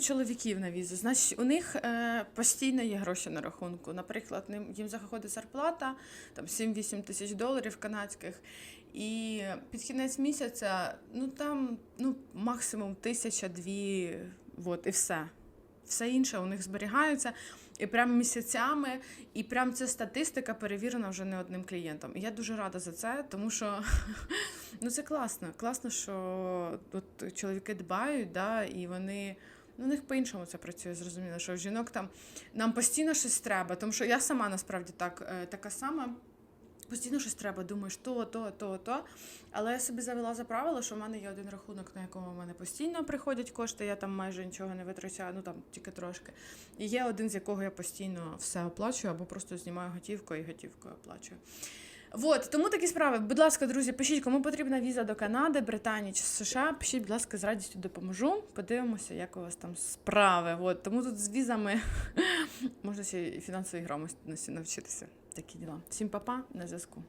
чоловіків на візу. Значить, у них е, постійно є гроші на рахунку. Наприклад, їм заходить зарплата там 7-8 тисяч доларів канадських. І під кінець місяця, ну там ну, максимум тисяча-дві, от, і все. Все інше у них зберігається. І прям місяцями, і прям ця статистика перевірена вже не одним клієнтом. І я дуже рада за це, тому що ну це класно. Класно, що от чоловіки дбають, да, і вони. Ну, у них по-іншому це працює, зрозуміло, що в жінок там нам постійно щось треба, тому що я сама насправді так, е, така сама. Постійно щось треба, думаєш, то, то, то, то. Але я собі завела за правило, що в мене є один рахунок, на якому в мене постійно приходять кошти, я там майже нічого не витрачаю, ну там тільки трошки. І є один, з якого я постійно все оплачую, або просто знімаю готівкою і готівкою оплачую. Вот, тому такі справи. Будь ласка, друзі, пишіть, кому потрібна віза до Канади, Британії чи США. Пишіть, будь ласка, з радістю допоможу. Подивимося, як у вас там справи. От, тому тут з візами можна ще і фінансовій грамотності навчитися. Такі діла. Всім па-па, на зв'язку.